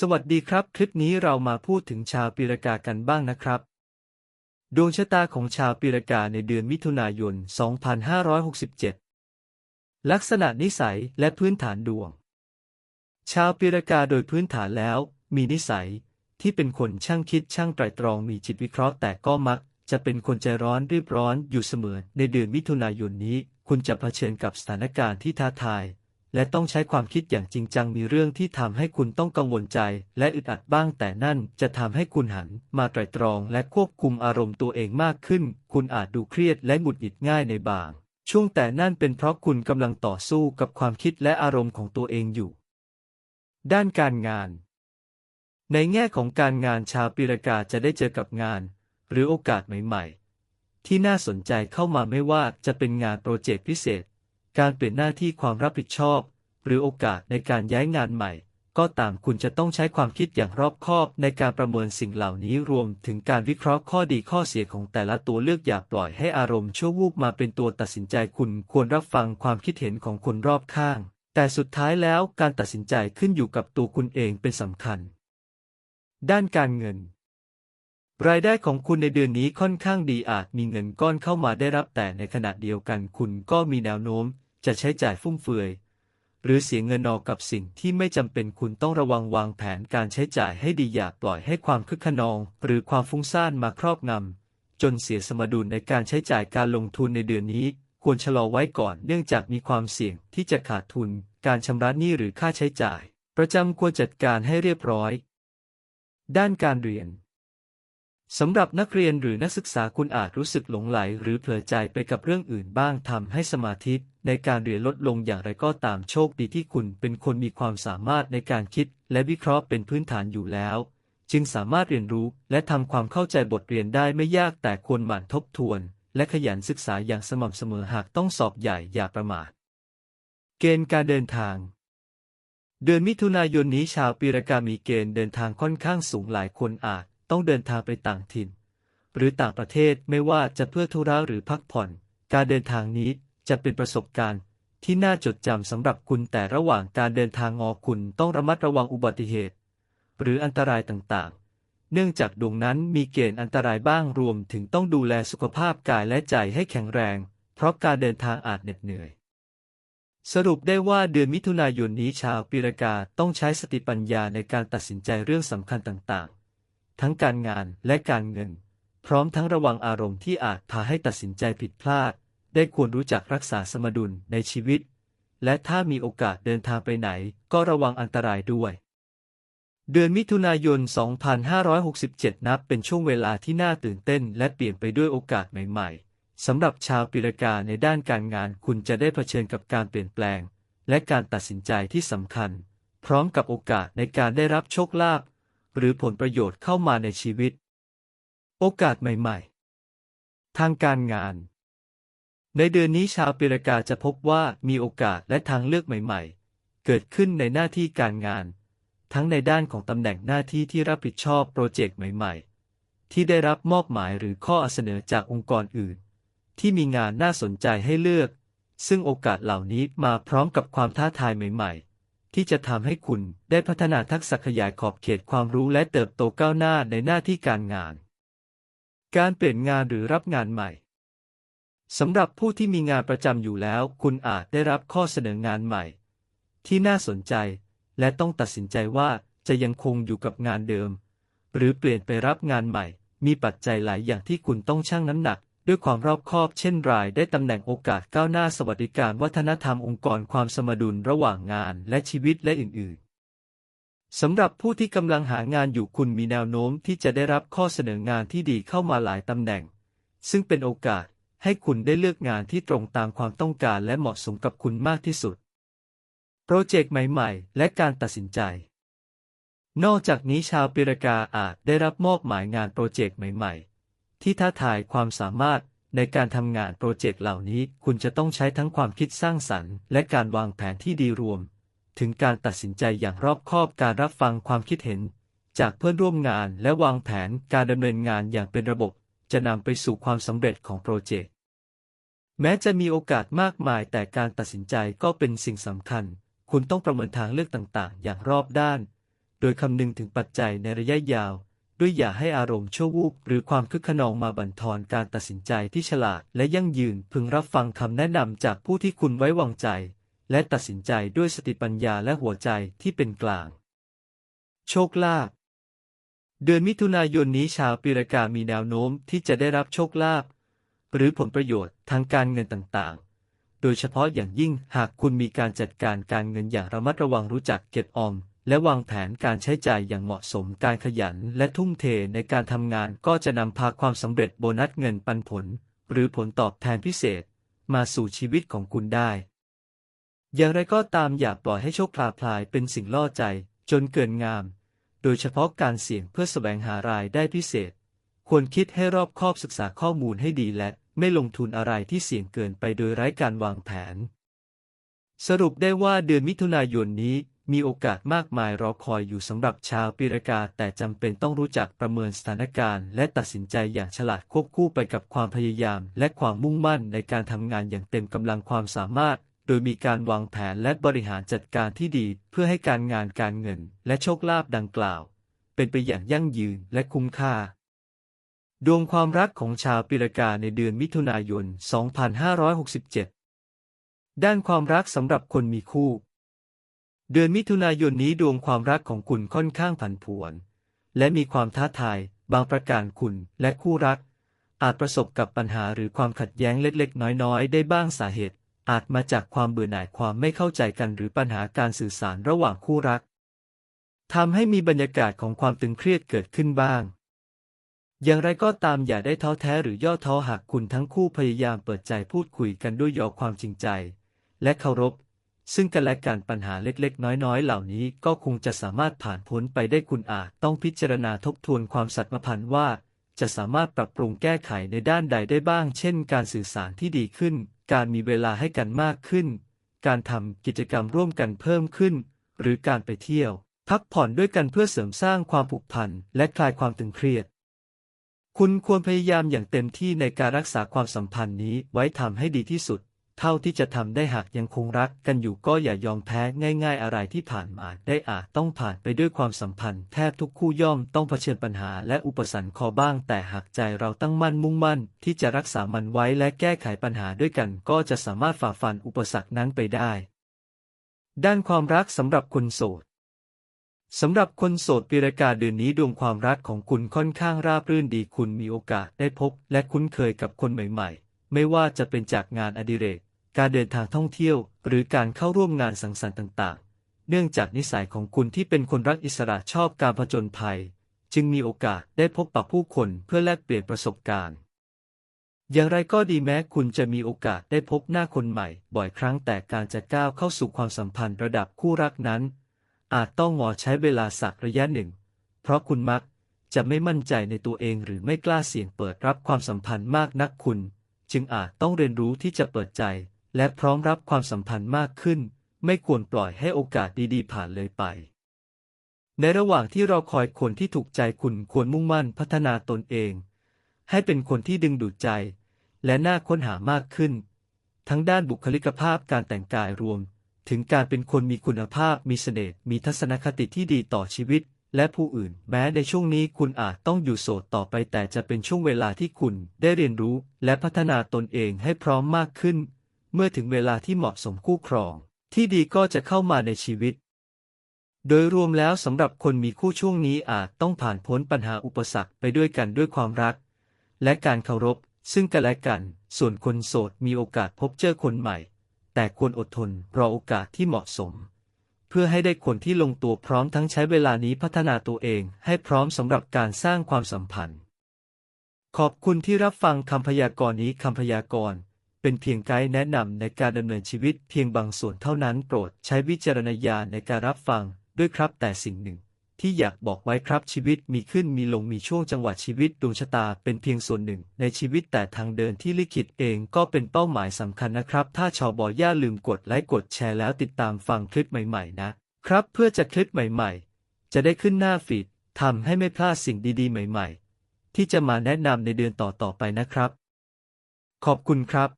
สวัสดีครับ คลิปนี้เรามาพูดถึงชาวปีรากากันบ้างนะครับ ดวงชะตาของชาวปีรากาในเดือนมิถุนายน 2567 ลักษณะนิสัยและพื้นฐานดวง ชาวปีรากาโดยพื้นฐานแล้ว มีนิสัยที่เป็นคนช่างคิดช่างไตรตรองมีจิตวิเคราะห์แต่ก็มัก จะเป็นคนใจร้อนรีบร้อนอยู่เสมอ ในเดือนมิถุนายนนี้ คุณจะเผชิญกับสถานการณ์ที่ท้าทาย และต้องใช้ความคิดอย่างจริงจังมีเรื่องที่ทำให้คุณต้องกังวลใจ และอึดอัดบ้าง แต่นั่นจะทำให้คุณหันมาไตร่ตรองและควบคุมอารมณ์ตัวเองมากขึ้น คุณอาจดูเครียดและหงุดหงิดง่ายในบาง ช่วงแต่นั่นเป็นเพราะคุณกำลังต่อสู้กับความคิดและอารมณ์ของตัวเองอยู่ ด้านการงาน ในแง่ของการงานชาวปีรากาจะได้เจอกับงาน หรือโอกาสใหม่ ๆ ที่น่าสนใจเข้ามาไม่ว่าจะเป็นงานโปรเจกต์พิเศษ การเปลี่ยนหน้าที่ความรับผิดชอบ หรือโอกาสในการย้ายงานใหม่ ก็ตามคุณจะต้องใช้ความคิดอย่างรอบคอบในการประเมินสิ่งเหล่านี้รวมถึงการวิเคราะห์ข้อดีข้อเสียของแต่ละตัวเลือกอย่าปล่อยให้อารมณ์ชั่ววูบมาเป็นตัวตัดสินใจคุณควรรับฟังความคิดเห็นของคนรอบข้าง แต่สุดท้ายแล้วการตัดสินใจขึ้นอยู่กับตัวคุณเองเป็นสำคัญ ด้านการเงินรายได้ของคุณในเดือนนี้ค่อนข้างดีอาจมีเงินก้อนเข้ามาได้รับแต่ในขณะเดียวกันคุณก็มีแนวโน้ม จะใช้จ่ายฟุ่มเฟือย หรือเสียเงินออกกับสิ่งที่ไม่จำเป็นคุณต้องระวังวางแผนการใช้จ่ายให้ดีอย่าปล่อยให้ความคึกขนอง หรือความฟุ้งซ่านมาครอบงำจนเสียสมดุลในการใช้จ่ายการลงทุนในเดือนนี้ ควรชะลอไว้ก่อนเนื่องจากมีความเสี่ยงที่จะขาดทุน การชำระหนี้หรือค่าใช้จ่าย ประจำควรจัดการให้เรียบร้อย ด้านการเรียน สำหรับนักเรียนหรือนักศึกษาคุณอาจรู้สึกหลงไหล หรือเผลอใจไปกับเรื่องอื่นบ้างทำให้สมาธิในการเรียนลดลงอย่างไรก็ตามโชคดีที่คุณเป็นคนมีความสามารถในการคิด และวิเคราะห์เป็นพื้นฐานอยู่แล้ว จึงสามารถเรียนรู้และทำความเข้าใจบทเรียนได้ไม่ยากแต่ควรหมั่นทบทวน และขยันศึกษาอย่างสม่ำเสมอหากต้องสอบใหญ่อย่าประมาทเกณฑ์การเดินทางเดือนมิถุนายนนี้ชาวปีรกามีเกณฑ์เดินทางค่อนข้างสูงหลายคนอาจ ต้องเดินทางไปต่างถิ่น หรือต่างประเทศไม่ว่าจะเพื่อธุระหรือพักผ่อน การเดินทางนี้จะเป็นประสบการณ์ ที่น่าจดจำสำหรับคุณแต่ระหว่างการเดินทางงอคุณต้องระมัดระวังอุบัติเหตุ หรืออันตรายต่างๆ เนื่องจากดวงนั้นมีเกณฑ์อันตรายบ้างรวมถึงต้องดูแลสุขภาพกายและใจให้แข็งแรง เพราะการเดินทางอาจเหน็ดเหนื่อยสรุปได้ว่าเดือนมิถุนายนนี้ชาวปีรากาต้องใช้สติปัญญาในการตัดสินใจเรื่องสำคัญต่างๆ ทั้งการงานและการเงิน พร้อมทั้งระวังอารมณ์ที่อาจพาให้ตัดสินใจผิดพลาด ได้ควรรู้จักรักษาสมดุลในชีวิต และถ้ามีโอกาสเดินทางไปไหน ก็ระวังอันตรายด้วย เดือนมิถุนายน 2567 นับเป็นช่วงเวลาที่น่าตื่นเต้น และเปลี่ยนไปด้วยโอกาสใหม่ ๆสำหรับชาวปีรกาในด้านการงานคุณจะได้เผชิญกับการเปลี่ยนแปลง และการตัดสินใจที่สำคัญ พร้อมกับโอกาสในการได้รับโชคลาภ หรือผลประโยชน์เข้ามาในชีวิต โอกาสใหม่ ๆ ทางการงาน ในเดือนนี้ชาวปีรากาจะพบว่ามีโอกาสและทางเลือกใหม่ ๆ เกิดขึ้นในหน้าที่การงาน ทั้งในด้านของตำแหน่งหน้าที่ที่รับผิดชอบโปรเจกต์ใหม่ ๆ ที่ได้รับมอบหมายหรือข้อเสนอจากองค์กรอื่น ที่มีงานน่าสนใจให้เลือก ซึ่งโอกาสเหล่านี้มาพร้อมกับความท้าทายใหม่ ๆ ที่จะทำให้คุณได้พัฒนาทักษะขยายขอบเขตความรู้และเติบโตก้าวหน้าในหน้าที่การงาน การเปลี่ยนงานหรือรับงานใหม่สำหรับผู้ที่มีงานประจำอยู่แล้ว คุณอาจได้รับข้อเสนองานใหม่ ที่น่าสนใจ และต้องตัดสินใจว่าจะยังคงอยู่กับงานเดิม หรือเปลี่ยนไปรับงานใหม่ มีปัจจัยหลายอย่างที่คุณต้องชั่งน้ำหนัก ด้วยความรอบคอบเช่นรายได้ตำแหน่งโอกาสก้าวหน้าสวัสดิการวัฒนธรรมองค์กรความสมดุลระหว่างงานและชีวิตและอื่น ๆ สำหรับผู้ที่กำลังหางานอยู่คุณมีแนวโน้มที่จะได้รับข้อเสนองานที่ดีเข้ามาหลายตำแหน่ง ซึ่งเป็นโอกาสให้คุณได้เลือกงานที่ตรงตามความต้องการและเหมาะสมกับคุณมากที่สุด โปรเจกต์ใหม่ ๆ และการตัดสินใจ นอกจากนี้ชาวปีรกาอาจได้รับมอบหมายงานโปรเจกต์ใหม่ ๆ ที่ท้าทายความสามารถในการทำงานโปรเจกต์เหล่านี้ คุณจะต้องใช้ทั้งความคิดสร้างสรรค์ และการวางแผนที่ดีรวม ถึงการตัดสินใจอย่างรอบคอบการรับฟังความคิดเห็น จากเพื่อนร่วมงานและวางแผนการดำเนินงานอย่างเป็นระบบ จะนำไปสู่ความสำเร็จของโปรเจกต์แม้จะมีโอกาสมากมายแต่การตัดสินใจก็เป็นสิ่งสำคัญ คุณต้องประเมินทางเลือกต่าง ๆ อย่างรอบด้าน โดยคำนึงถึงปัจจัยในระยะยาว ด้วยอย่าให้อารมณ์ชั่ววูบหรือความคึกขนองมาบั่นทอนการตัดสินใจที่ฉลาดและยั่งยืนพึงรับฟังคำแนะนำจากผู้ที่คุณไว้วางใจ และตัดสินใจด้วยสติปัญญาและหัวใจที่เป็นกลาง โชคลาภเดือนมิถุนายนนี้ชาวปีรากามีแนวโน้มที่จะได้รับโชคลาภหรือผลประโยชน์ทางการเงินต่างๆ โดยเฉพาะอย่างยิ่งหากคุณมีการจัดการการเงินอย่างระมัดระวังรู้จักเก็บออม และวางแผนการใช้จ่ายอย่างเหมาะสมการขยันและทุ่มเทในการทำงานก็จะนำพาความสำเร็จโบนัสเงินปันผล หรือผลตอบแทนพิเศษ มาสู่ชีวิตของคุณได้ อย่างไรก็ตามอย่าปล่อยให้โชคพลาพลายเป็นสิ่งล่อใจ จนเกินงาม โดยเฉพาะการเสี่ยงเพื่อแสวงหารายได้พิเศษ ควรคิดให้รอบคอบศึกษาข้อมูลให้ดีและไม่ลงทุนอะไรที่เสี่ยงเกินไปโดยไร้การวางแผน สรุปได้ว่าเดือนมิถุนายนนี้ มีโอกาสมากมายรอคอยอยู่สำหรับชาวปีรากาแต่จำเป็นต้องรู้จักประเมินสถานการณ์และตัดสินใจอย่างฉลาดควบคู่ไปกับความพยายาม และความมุ่งมั่นในการทำงานอย่างเต็มกำลังความสามารถ โดยมีการวางแผนและบริหารจัดการที่ดี เพื่อให้การงานการเงิน และโชคลาภดังกล่าว เป็นไปอย่างยั่งยืนและคุ้มค่าดวงความรักของชาวปีรกาในเดือนมิถุนายน 2567 ด้านความรักสำหรับคนมีคู่ เดือนมิถุนายนนี้ดวงความรักของคุณค่อนข้างผันผวน และมีความท้าทาย บางประการคุณและคู่รัก อาจประสบกับปัญหาหรือความขัดแย้งเล็กๆ น้อยๆ ได้บ้างสาเหตุ อาจมาจากความเบื่อหน่ายความไม่เข้าใจกันหรือปัญหาการสื่อสารระหว่างคู่รักทำให้มีบรรยากาศของความตึงเครียดเกิดขึ้นบ้าง อย่างไรก็ตามอย่าได้ท้อแท้หรือย่อท้อหากคุณทั้งคู่พยายามเปิดใจพูดคุยกันด้วยยอความจริงใจ และเคารพ ซึ่งกันและกันปัญหาเล็กๆ น้อยๆ เหล่านี้ก็คงจะสามารถผ่านพ้นไปได้คุณอาจต้องพิจารณาทบทวนความสัตย์มพันธ์ว่า จะสามารถปรับปรุงแก้ไขในด้านใดได้บ้าง เช่น การสื่อสารที่ดีขึ้น การมีเวลาให้กันมากขึ้น การทำกิจกรรมร่วมกันเพิ่มขึ้น หรือการไปเที่ยว พักผ่อนด้วยกันเพื่อเสริมสร้างความผูกพันและคลายความตึงเครียดคุณควรพยายามอย่างเต็มที่ในการรักษาความสัมพันธ์นี้ไว้ทำให้ดีที่สุด เท่าที่จะทำได้หากยังคงรักกันอยู่ก็อย่ายอมแพ้ง่ายๆอะไรที่ผ่านมาได้อาจต้องผ่านไปด้วยความสัมพันธ์แทบทุกคู่ย่อมต้องเผชิญปัญหาและอุปสรรคคอบ้าง แต่หากใจเราตั้งมั่นมุ่งมั่น ที่จะรักษามันไว้และแก้ไขปัญหาด้วยกัน ก็จะสามารถฝ่าฟันอุปสรรคนั้นไปได้ ด้านความรักสำหรับคนโสดสำหรับคนโสดปีรากาเดือนนี้ดวงความรักของคุณค่อนข้างราบรื่นดีคุณมีโอกาสได้พบ และคุ้นเคยกับคนใหม่ ๆ ไม่ว่าจะเป็นจากงานอดิเรก การเดินทางท่องเที่ยว หรือการเข้าร่วมงานสังสรรค์ต่างๆ เนื่องจากนิสัยของคุณที่เป็นคนรักอิสระชอบการผจญภัย จึงมีโอกาสได้พบปะผู้คนเพื่อแลกเปลี่ยนประสบการณ์ อย่างไรก็ดีแม้คุณจะมีโอกาสได้พบหน้าคนใหม่ บ่อยครั้งแต่การจะก้าวเข้าสู่ความสัมพันธ์ระดับคู่รักนั้น อาจต้องงอใช้เวลาสักระยะหนึ่ง เพราะคุณมักจะไม่มั่นใจในตัวเองหรือไม่กล้าเสี่ยงเปิดรับความสัมพันธ์มากนักคุณ จึงอาจต้องเรียนรู้ที่จะเปิดใจ และพร้อมรับความสัมพันธ์มากขึ้น ไม่ควรปล่อยให้โอกาสดีๆ ผ่านเลยไป ในระหว่างที่เรอคอยคนที่ถูกใจคุณควรมุ่งมั่นพัฒนาตนเอง ให้เป็นคนที่ดึงดูดใจ และน่าค้นหามากขึ้น ทั้งด้านบุคลิกภาพการแต่งกายรวม ถึงการเป็นคนมีคุณภาพมีเสน่ห์มีทัศนคติที่ดีต่อชีวิต และผู้อื่น แม้ในช่วงนี้คุณอาจต้องอยู่โสดต่อไปแต่จะเป็นช่วงเวลาที่คุณได้เรียนรู้ และพัฒนาตนเองให้พร้อมมากขึ้น เมื่อถึงเวลาที่เหมาะสมคู่ครอง ที่ดีก็จะเข้ามาในชีวิต โดยรวมแล้วสำหรับคนมีคู่ช่วงนี้อาจต้องผ่านพ้นปัญหาอุปสรรคไปด้วยกันด้วยความรัก และการเคารพ ซึ่งกันและกัน ส่วนคนโสดมีโอกาสพบเจอคนใหม่ แต่ควรอดทนรอโอกาสที่เหมาะสม เพื่อให้ได้คนที่ลงตัวพร้อมทั้งใช้เวลานี้พัฒนาตัวเองให้พร้อมสำหรับการสร้างความสัมพันธ์ ขอบคุณที่รับฟังคำพยากรณ์นี้คำพยากรณ์ เป็นเพียงไกด์แนะนำในการดำเนินชีวิตเพียงบางส่วนเท่านั้นโปรดใช้วิจารณญาณในการรับฟังด้วยครับแต่สิ่งหนึ่ง ที่อยากบอกไว้ครับชีวิตมีขึ้นมีลงมีช่วงจังหวะชีวิตดวงชะตาเป็นเพียงส่วนหนึ่ง ในชีวิตแต่ทางเดินที่ลิขิตเองก็เป็นเป้าหมายสำคัญนะครับ ถ้าชอบอย่าลืมกดไลค์กดแชร์แล้วติดตามฟังคลิปใหม่ๆ นะ ครับเพื่อจะคลิปใหม่ๆ จะได้ขึ้นหน้าฟีดทำให้ไม่พลาดสิ่งดีๆ ใหม่ ๆ ที่จะมาแนะนำในเดือนต่อๆไปนะครับ ขอบคุณครับ